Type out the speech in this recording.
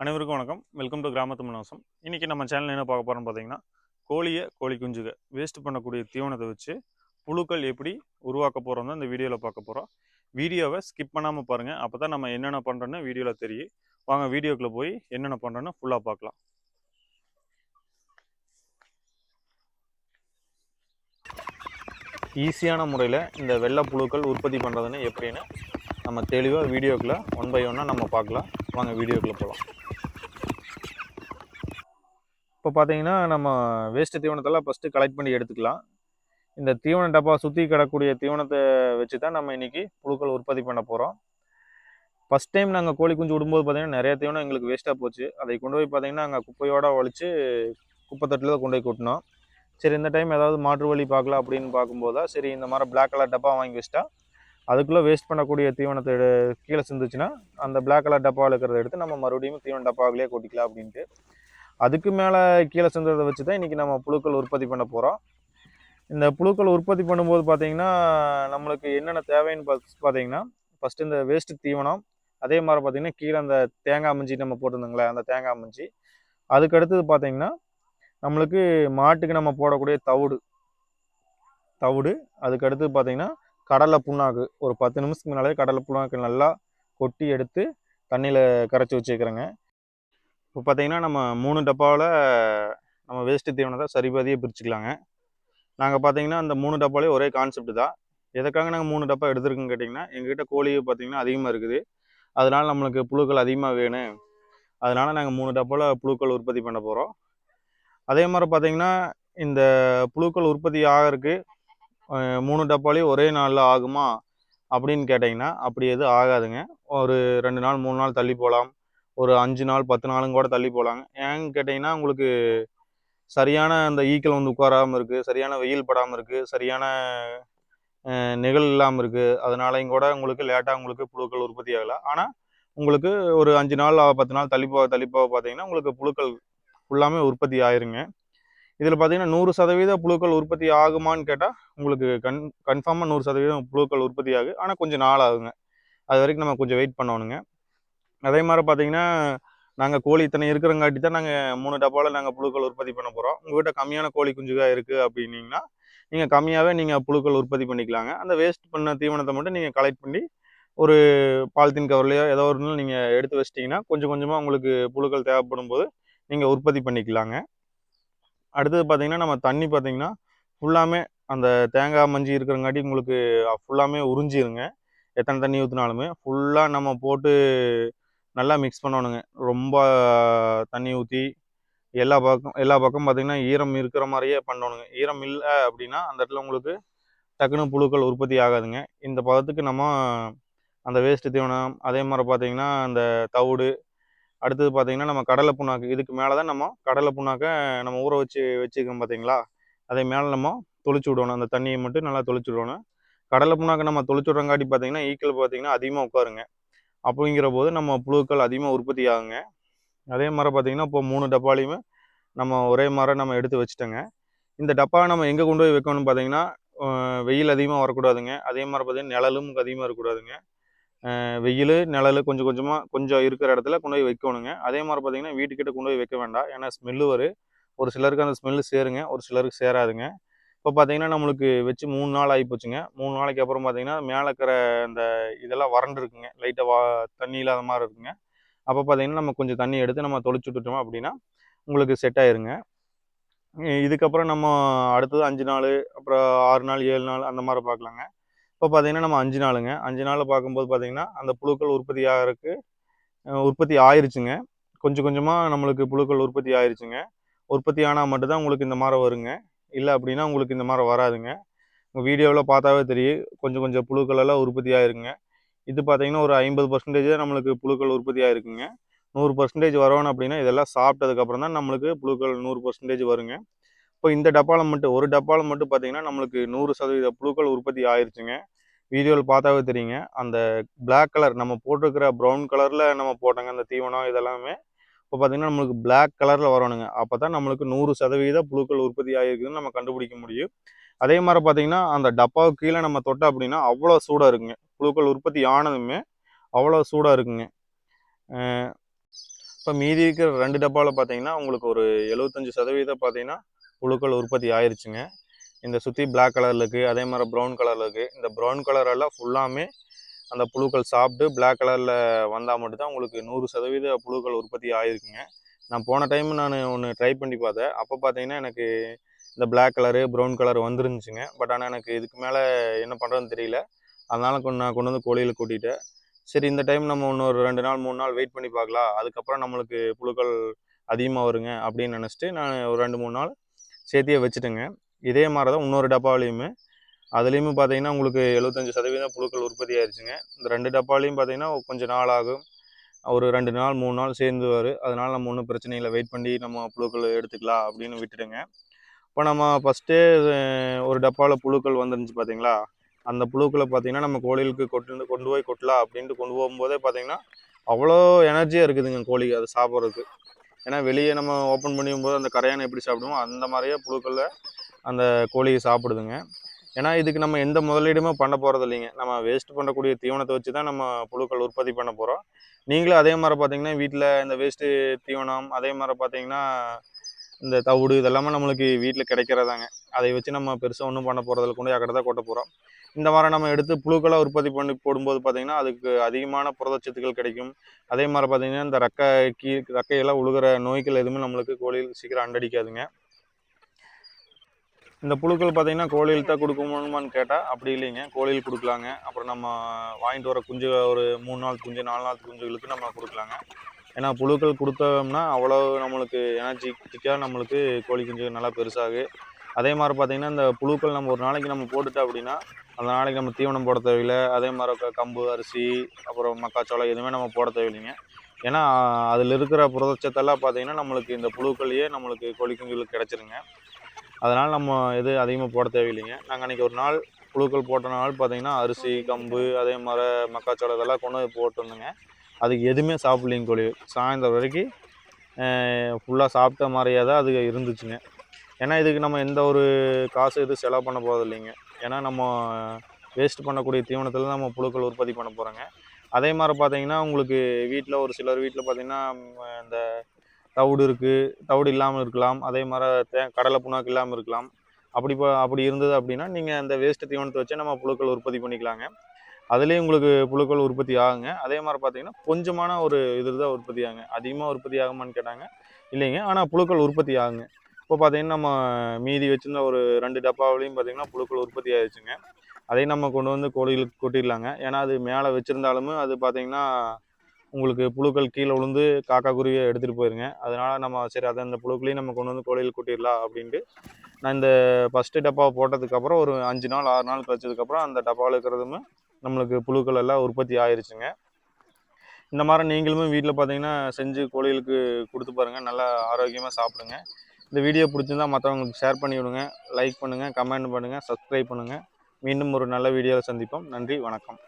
அனைவருக்கும் வணக்கம். Welcome to கிராமத்து மனோசம். இன்றைக்கி நம்ம சேனல் என்ன பார்க்க போகிறோம்னு பார்த்தீங்கன்னா கோழியை கோழி குஞ்சுக வேஸ்ட் பண்ணக்கூடிய தீவனத்தை வச்சு புழுக்கள் எப்படி உருவாக்க போகிறோம் தான் இந்த வீடியோவில் பார்க்க போகிறோம் வீடியோவை ஸ்கிப் பண்ணாமல் பாருங்கள் அப்போ தான் நம்ம என்னென்ன பண்ணுறோன்னு வீடியோவில் தெரியும். வாங்க வீடியோக்குள்ளே போய் என்னென்ன பண்ணுறோன்னு ஃபுல்லாக பார்க்கலாம். ஈஸியான முறையில் இந்த வெள்ளை புழுக்கள் உற்பத்தி பண்ணுறதுன்னு எப்படின்னு நம்ம தெளிவாக வீடியோக்குள்ளே ஒன் பை ஒன்னாக நம்ம பார்க்கலாம். வாங்க வீடியோக்குள்ளே போகலாம் இப்போ பார்த்தீங்கன்னா நம்ம வேஸ்ட்டு தீவனத்தெல்லாம் ஃபஸ்ட்டு கலெக்ட் பண்ணி எடுத்துக்கலாம். இந்த தீவன டப்பா சுற்றி கிடக்கூடிய தீவனத்தை வச்சு தான் நம்ம இன்றைக்கி புழுக்கள் உற்பத்தி பண்ண போகிறோம் ஃபஸ்ட் டைம் நாங்கள் கோழி குஞ்சு விடும்போது பார்த்திங்கன்னா நிறைய தீவனம் எங்களுக்கு வேஸ்ட்டாக போச்சு. அதை கொண்டு போய் பார்த்தீங்கன்னா அங்கே குப்பையோடு ஒழிச்சு குப்பைத்தட்டில் தான் கொண்டு போய் கொட்டினோம். சரி இந்த டைம் ஏதாவது மாற்று வழி பார்க்கலாம் அப்படின்னு பார்க்கும்போது தான் சரி இந்த மாதிரி பிளாக் கலர் டப்பா வாங்கி வச்சிட்டா அதுக்குள்ளே வேஸ்ட் பண்ணக்கூடிய தீவனத்தை கீழே சிந்துச்சுன்னா அந்த பிளாக் கலர் டப்பாவில் இருக்கிறத எடுத்து நம்ம மறுபடியும் தீவன டப்பாவிலே கொட்டிக்கலாம் அப்படின்ட்டு. அதுக்கு மேலே கீழே சிந்துறதை வச்சு தான் இன்றைக்கி நம்ம புழுக்கள் உற்பத்தி பண்ண போகிறோம் இந்த புழுக்கள் உற்பத்தி பண்ணும்போது பார்த்தீங்கன்னா நம்மளுக்கு என்னென்ன தேவைன்னு பார்த்து பார்த்தீங்கன்னா ஃபஸ்ட்டு இந்த வேஸ்ட்டு தீவனம் அதே மாதிரி பார்த்தீங்கன்னா கீழே அந்த தேங்காய் மஞ்சி நம்ம போட்டிருந்தோங்களே அந்த தேங்காய் மஞ்சி. அதுக்கு அடுத்தது பார்த்தீங்கன்னா நம்மளுக்கு மாட்டுக்கு நம்ம போடக்கூடிய தவிடு. தவிடு. அதுக்கு அடுத்து பார்த்தீங்கன்னா கடலை புண்ணாக்கு. ஒரு பத்து நிமிஷத்துக்கு முன்னாலே கடலை புண்ணாக்கு நல்லா கொட்டி எடுத்து தண்ணியில் கரைச்சி வச்சுக்கிறேங்க. இப்போ பார்த்தீங்கன்னா நம்ம மூணு டப்பாவில் நம்ம வேஸ்ட்டு தீவனத்தை சரிபாதியே பிரிச்சுக்கலாங்க. நாங்கள் பார்த்தீங்கன்னா அந்த மூணு டப்பாலே ஒரே கான்செப்ட் தான். எதுக்காக நாங்கள் மூணு டப்பா எடுத்துருக்கோன்னு கேட்டிங்கன்னா எங்ககிட்ட கோழி பார்த்தீங்கன்னா அதிகமாக இருக்குது. அதனால் நம்மளுக்கு புழுக்கள் அதிகமாக வேணும். அதனால் நாங்கள் மூணு டப்பாவில் புழுக்கள் உற்பத்தி பண்ண போகிறோம் அதே மாதிரி பார்த்தீங்கன்னா இந்த புழுக்கள் உற்பத்தி ஆகிறதுக்கு மூணு டப்பாலையும் ஒரே நாளில் ஆகுமா அப்படின்னு கேட்டிங்கன்னா அப்படி எதுவும் ஆகாதுங்க. ஒரு ரெண்டு நாள் மூணு நாள் தள்ளி போகலாம். ஒரு அஞ்சு நாள் பத்து நாளும் கூட தள்ளி போகலாங்க. ஏன்னு கேட்டிங்கன்னா உங்களுக்கு சரியான அந்த ஈக்கள் வந்து உட்காராமல் இருக்குது சரியான வெயில் படாமல் இருக்குது சரியான நிகழ் இல்லாமல் இருக்குது அதனாலையும் கூட உங்களுக்கு லேட்டாக உங்களுக்கு புழுக்கள் உற்பத்தி ஆகலை. ஆனால் உங்களுக்கு ஒரு அஞ்சு நாள் பத்து நாள் தள்ளி போக தள்ளி போக பார்த்தீங்கன்னா உங்களுக்கு புழுக்கள் ஃபுல்லாமே உற்பத்தி ஆயிருங்க. இதில் பார்த்தீங்கன்னா நூறு சதவீத புழுக்கள் உற்பத்தி ஆகுமான்னு கேட்டால் உங்களுக்கு கன் கன்ஃபார்மாக நூறு சதவீதம் புழுக்கள் உற்பத்தி ஆகும் ஆனால் கொஞ்சம் நாள் ஆகுங்க அது வரைக்கும் நம்ம கொஞ்சம் வெயிட் பண்ணணுங்க. அதே மாதிரி பார்த்தீங்கன்னா நாங்கள் கோழி இத்தனை இருக்கிறங்காட்டி தான் நாங்கள் மூணு டப்பாவில் நாங்கள் புழுக்கள் உற்பத்தி பண்ண போகிறோம் உங்கள்கிட்ட கம்மியான கோழி குஞ்சுகாக இருக்குது அப்படின்னீங்கன்னா நீங்கள் கம்மியாகவே நீங்கள் புழுக்கள் உற்பத்தி பண்ணிக்கலாங்க. அந்த வேஸ்ட் பண்ண தீவனத்தை மட்டும் நீங்கள் கலெக்ட் பண்ணி ஒரு பாலித்தீன் கவர்லையோ ஏதோ ஒரு நீங்கள் எடுத்து வச்சிட்டிங்கன்னா கொஞ்சம் கொஞ்சமாக உங்களுக்கு புழுக்கள் தேவைப்படும் போது நீங்கள் உற்பத்தி பண்ணிக்கலாங்க. அடுத்தது பார்த்தீங்கன்னா நம்ம தண்ணி பார்த்தீங்கன்னா ஃபுல்லாமே அந்த தேங்காய் மஞ்சி இருக்கிறங்காட்டி உங்களுக்கு ஃபுல்லாமே உறிஞ்சிருங்க. எத்தனை தண்ணி ஊற்றினாலுமே ஃபுல்லாக நம்ம போட்டு நல்லா மிக்ஸ் பண்ணணுங்க. ரொம்ப தண்ணி ஊற்றி எல்லா பக்கம் எல்லா பக்கம் பார்த்தீங்கன்னா ஈரம் இருக்கிற மாதிரியே பண்ணணுங்க. ஈரம் இல்லை அப்படின்னா அந்த இடத்துல உங்களுக்கு டக்குன்னு புழுக்கள் உற்பத்தி ஆகாதுங்க. இந்த பதத்துக்கு நம்ம அந்த வேஸ்ட்டு தீவனம் அதே மாதிரி பார்த்தீங்கன்னா அந்த தவிடு அடுத்தது பார்த்தீங்கன்னா நம்ம கடலை புண்ணாக்கு. இதுக்கு மேலே தான் நம்ம கடலை புண்ணாக்கை நம்ம ஊற வச்சு வச்சுருக்கோம் பார்த்தீங்களா அதை மேலே நம்ம தொளிச்சு விடணும். அந்த தண்ணியை மட்டும் நல்லா தொளிச்சு விடணும். கடலை புண்ணாக்கை நம்ம தொளிச்சு விட்றங்காட்டி பார்த்தீங்கன்னா ஈக்கள் பார்த்தீங்கன்னா அதிகமாக உட்காருங்க. அப்படிங்கிற போது நம்ம புழுக்கள் அதிகமாக உற்பத்தி ஆகுங்க. அதே மாதிரி பார்த்தீங்கன்னா இப்போ மூணு டப்பாலையுமே நம்ம ஒரே மாதிரி நம்ம எடுத்து வச்சுட்டோங்க. இந்த டப்பா நம்ம எங்கே கொண்டு போய் வைக்கணும்னு பார்த்தீங்கன்னா வெயில் அதிகமாக வரக்கூடாதுங்க. அதே மாதிரி பார்த்தீங்கன்னா நிழலும் அதிகமாக இருக்கக்கூடாதுங்க. வெயில் நிழல் கொஞ்சம் கொஞ்சமாக கொஞ்சம் இருக்கிற இடத்துல கொண்டு போய் வைக்கணுங்க. அதே மாதிரி பார்த்தீங்கன்னா வீட்டுக்கிட்ட கொண்டு போய் வைக்க வேண்டாம். ஏன்னா ஸ்மெல்லு வரும் ஒரு சிலருக்கு அந்த ஸ்மெல்லு சேருங்க. ஒரு சிலருக்கு சேராதுங்க. இப்போ பார்த்தீங்கன்னா நம்மளுக்கு வச்சு மூணு நாள் ஆகி போச்சுங்க மூணு நாளைக்கு அப்புறம் பார்த்தீங்கன்னா மேலே இருக்கிற அந்த இதெல்லாம் வறண்டு இருக்குங்க. லைட்டாக வா தண்ணி இல்லாத மாதிரி இருக்குங்க. அப்போ பார்த்தீங்கன்னா நம்ம கொஞ்சம் தண்ணி எடுத்து நம்ம தொளிச்சு விட்டுட்டோம் அப்படின்னா உங்களுக்கு செட் ஆயிருங்க. இதுக்கப்புறம் நம்ம அடுத்தது அஞ்சு நாள் அப்புறம் ஆறு நாள் ஏழு நாள் அந்த மாதிரி பார்க்கலாங்க. இப்போ பார்த்தீங்கன்னா நம்ம அஞ்சு நாளுங்க. அஞ்சு நாள் பார்க்கும்போது பார்த்திங்கன்னா அந்த புழுக்கள் உற்பத்தி ஆகிறதுக்கு உற்பத்தி ஆயிருச்சுங்க. கொஞ்சம் கொஞ்சமாக நம்மளுக்கு புழுக்கள் உற்பத்தி ஆயிருச்சுங்க. உற்பத்தி ஆனால் மட்டும்தான் உங்களுக்கு இந்த மாதிரி வருங்க. இல்லை அப்படின்னா உங்களுக்கு இந்த மாதிரி வராதுங்க. உங்கள் வீடியோவில் பார்த்தாவே தெரியும். கொஞ்சம் கொஞ்சம் புழுக்கள் எல்லாம் உற்பத்தி ஆயிருங்க இது பார்த்தீங்கன்னா ஒரு ஐம்பது பர்சன்டேஜ் நம்மளுக்கு புழுக்கள் உற்பத்தி ஆயிருக்குங்க. நூறு பர்சன்டேஜ் வரணும் அப்படின்னா இதெல்லாம் சாப்பிட்டதுக்கப்புறம் தான் நம்மளுக்கு புழுக்கள் நூறு பர்சன்டேஜ் வருங்க. இப்போ இந்த டப்பாவில் மட்டும் ஒரு டப்பாவில் மட்டும் பார்த்தீங்கன்னா நம்மளுக்கு நூறு சதவீத புழுக்கள் உற்பத்தி ஆயிருச்சுங்க. வீடியோவில் பார்த்தாவே தெரியுங்க. அந்த பிளாக் கலர் நம்ம போட்டிருக்கிற ப்ரௌன் கலரில் நம்ம போட்டோங்க அந்த தீவனம் இதெல்லாமே. இப்போ பார்த்தீங்கன்னா நம்மளுக்கு பிளாக் கலரில் வரணுங்க. அப்போ தான் நம்மளுக்கு நூறு சதவீத புழுக்கள் உற்பத்தி ஆகிருக்குதுன்னு நம்ம கண்டுபிடிக்க முடியும். அதே மாதிரி பார்த்தீங்கன்னா அந்த டப்பாவுக்கு கீழே நம்ம தொட்டோம் அப்படின்னா அவ்வளோ சூடாக இருக்குங்க. புழுக்கள் உற்பத்தி ஆனதுமே அவ்வளோ சூடாக இருக்குங்க. இப்போ மீதி இருக்கிற ரெண்டு டப்பாவில் பார்த்தீங்கன்னா உங்களுக்கு ஒரு எழுபத்தஞ்சு சதவீதம் பார்த்தீங்கன்னா புழுக்கள் உற்பத்தி ஆயிருச்சுங்க. இந்த சுற்றி பிளாக் கலரில் இருக்குது அதே மாதிரி ப்ரௌன் கலரில் இருக்குது இந்த ப்ரௌன் கலரெல்லாம் ஃபுல்லாமே அந்த புழுக்கள் சாப்பிட்டு பிளாக் கலரில் வந்தால் மட்டும்தான் உங்களுக்கு நூறு சதவீத புழுக்கள் உற்பத்தி ஆயிருக்குங்க. நான் போன டைம் நான் ஒன்று ட்ரை பண்ணி பார்த்தேன். அப்போ பார்த்தீங்கன்னா எனக்கு இந்த பிளாக் கலரு ப்ரௌன் கலர் வந்துருந்துச்சுங்க. பட் ஆனால் எனக்கு இதுக்கு மேலே என்ன பண்ணுறதுன்னு தெரியல. அதனால் கொண்டு நான் கொண்டு வந்து கோழியில் கூட்டிட்டேன். சரி இந்த டைம் நம்ம இன்னொரு ரெண்டு நாள் மூணு நாள் வெயிட் பண்ணி பார்க்கலாம். அதுக்கப்புறம் நம்மளுக்கு புழுக்கள் அதிகமாக வருங்க அப்படின்னு நினச்சிட்டு நான் ஒரு ரெண்டு மூணு நாள் சேர்த்தியே வச்சுட்டுங்க. இதே மாதிரி தான் இன்னொரு டப்பாவிலையுமே அதுலேயுமே பார்த்தீங்கன்னா உங்களுக்கு எழுபத்தஞ்சு சதவீதம் புழுக்கள் உற்பத்தி ஆயிடுச்சுங்க இந்த ரெண்டு டப்பாலையும் பார்த்தீங்கன்னா கொஞ்சம் நாள் ஆகும். ஒரு ரெண்டு நாள் மூணு நாள் சேர்ந்து வரும் நம்ம ஒன்றும் பிரச்சனை இல்லை. வெயிட் பண்ணி நம்ம புழுக்கள் எடுத்துக்கலாம் அப்படின்னு விட்டுடுங்க இப்போ நம்ம ஃபஸ்ட்டே ஒரு டப்பாவில் புழுக்கள் வந்துருந்துச்சு பார்த்தீங்களா அந்த புழுக்களை பார்த்தீங்கன்னா நம்ம கோழிகளுக்கு கொட்டு கொண்டு போய் கொட்டலாம் அப்படின்ட்டு கொண்டு போகும்போதே பார்த்தீங்கன்னா அவ்வளோ எனர்ஜியாக இருக்குதுங்க கோழி அதை சாப்பிட்றதுக்கு. ஏன்னா வெளியே நம்ம ஓப்பன் பண்ணும்போது அந்த கரையானை எப்படி சாப்பிடுவோம் அந்த மாதிரியே புழுக்களில் அந்த கோழியை சாப்பிடுதுங்க. ஏன்னா இதுக்கு நம்ம எந்த முதலீடுமே பண்ண போகிறது இல்லைங்க. நம்ம வேஸ்ட் பண்ணக்கூடிய தீவனத்தை வச்சு தான் நம்ம புழுக்கள் உற்பத்தி பண்ண போகிறோம் நீங்களும் அதே மாதிரி பார்த்தீங்கன்னா வீட்டில் இந்த வேஸ்ட்டு தீவனம் அதே மாதிரி பார்த்தீங்கன்னா இந்த தவிடு இதெல்லாமே நம்மளுக்கு வீட்டில் கிடைக்கிறதாங்க. அதை வச்சு நம்ம பெருசாக ஒன்றும் பண்ண போகிறதில்ல கொண்டு அக்கடை தான் கொட்ட போகிறோம் இந்த மாதிரி நம்ம எடுத்து புழுக்களை உற்பத்தி பண்ணி போடும்போது பார்த்தீங்கன்னா அதுக்கு அதிகமான புரதச்சத்துக்கள் கிடைக்கும். அதே மாதிரி பார்த்தீங்கன்னா இந்த ரக்கை கீ ரக்கையெல்லாம் உழுகிற நோய்கள் எதுவுமே நம்மளுக்கு கோழியில் சீக்கிரம் அண்டடிக்காதுங்க. இந்த புழுக்கள் பார்த்தீங்கன்னா கோழியில் தான் கொடுக்கணுமான்னு கேட்டால் அப்படி இல்லைங்க. கோழியில் கொடுக்கலாங்க. அப்புறம் நம்ம வாங்கிட்டு வர குஞ்சு ஒரு மூணு நாள் குஞ்சு நாலு நாள் குஞ்சுகளுக்கு நம்ம கொடுக்கலாங்க. ஏன்னா புழுக்கள் கொடுத்தோம்னா அவ்வளோ நம்மளுக்கு எனர்ஜிட்டிக்காக நம்மளுக்கு கோழி குஞ்சு நல்லா பெருசாகு. அதே மாதிரி பார்த்தீங்கன்னா இந்த புழுக்கள் நம்ம ஒரு நாளைக்கு நம்ம போட்டுட்டோம் அப்படின்னா அந்த நாளைக்கு நம்ம தீவனம் போட தேவையில்லை. அதே மாதிரி கம்பு அரிசி அப்புறம் மக்காச்சோளம் எதுவுமே நம்ம போட தேவையில்லைங்க. ஏன்னா அதில் இருக்கிற புரதச்சத்தெல்லாம் பார்த்தீங்கன்னா நம்மளுக்கு இந்த புழுக்கள்லேயே நம்மளுக்கு கோழி குஞ்சுகளுக்கு கிடச்சிருங்க. அதனால் நம்ம எது அதிகமாக போட தேவையில்லைங்க. நாங்கள் அன்றைக்கி ஒரு நாள் புழுக்கள் போட்ட நாள் பார்த்தீங்கன்னா அரிசி கம்பு அதே மாதிரி மக்காச்சோளம் இதெல்லாம் கொண்டு வந்து போட்டிருந்தேங்க. அதுக்கு எதுவுமே சாப்பிட்லிங்க கோழி சாயந்தரம் வரைக்கும் ஃபுல்லாக சாப்பிட்ட மாதிரியே தான் அது இருந்துச்சுங்க. ஏன்னா இதுக்கு நம்ம எந்த ஒரு காசு எதுவும் செலவு பண்ண போகிறது இல்லைங்க. ஏன்னா நம்ம வேஸ்ட் பண்ணக்கூடிய தீவனத்தில் நம்ம புழுக்கள் உற்பத்தி பண்ண போகிறோங்க அதே மாதிரி பார்த்தீங்கன்னா உங்களுக்கு வீட்டில் ஒரு சிலர் வீட்டில் பார்த்தீங்கன்னா இந்த தவிடு இருக்குது தவிடு இல்லாமல் இருக்கலாம். அதே மாதிரி தே கடலை புண்ணாக்கு இல்லாமல் இருக்கலாம். அப்படி அப்படி இருந்தது அப்படின்னா நீங்கள் அந்த வேஸ்ட் தீவனத்தை வச்சு நம்ம புழுக்கள் உற்பத்தி பண்ணிக்கலாங்க. அதுலேயும் உங்களுக்கு புழுக்கள் உற்பத்தி ஆகுங்க. அதே மாதிரி பார்த்தீங்கன்னா கொஞ்சமான ஒரு இது தான் உற்பத்தி ஆகுங்க. அதிகமாக உற்பத்தி ஆகுமான்னு கேட்டாங்க. இல்லைங்க ஆனால் புழுக்கள் உற்பத்தி ஆகுங்க. இப்போ பார்த்தீங்கன்னா நம்ம மீதி வச்சிருந்த ஒரு ரெண்டு டப்பாவிலையும் பார்த்தீங்கன்னா புழுக்கள் உற்பத்தி ஆயிடுச்சுங்க. அதையும் நம்ம கொண்டு வந்து கோழிகளுக்கு கொட்டிடலாங்க. ஏன்னா அது மேலே வச்சுருந்தாலுமே அது பார்த்தீங்கன்னா உங்களுக்கு புழுக்கள் கீழே விழுந்து காக்கா குருவியை எடுத்துகிட்டு போயிருங்க. அதனால் நம்ம சரி அதை அந்த புழுக்களையும் நம்ம கொண்டு வந்து கோழியில் கொட்டிடலாம் அப்படின்ட்டு நான் இந்த ஃபஸ்ட்டு டப்பாவை போட்டதுக்கப்புறம் ஒரு அஞ்சு நாள் ஆறு நாள் கழிச்சதுக்கப்புறம் அந்த டப்பாவில் இருக்கிறதுமே நம்மளுக்கு புழுக்கள் எல்லாம் உற்பத்தி ஆயிருச்சுங்க. இந்த மாதிரி நீங்களுமே வீட்டில் பார்த்தீங்கன்னா செஞ்சு கோழிகளுக்கு கொடுத்து பாருங்கள் நல்லா ஆரோக்கியமாக சாப்பிடுங்க. இந்த வீடியோ பிடிச்சிருந்தா மற்றவங்களுக்கு ஷேர் பண்ணி விடுங்க லைக் பண்ணுங்கள் கமெண்ட் பண்ணுங்கள் சப்ஸ்கிரைப் பண்ணுங்கள் மீண்டும் ஒரு நல்ல வீடியோவில் சந்திப்போம். நன்றி வணக்கம்.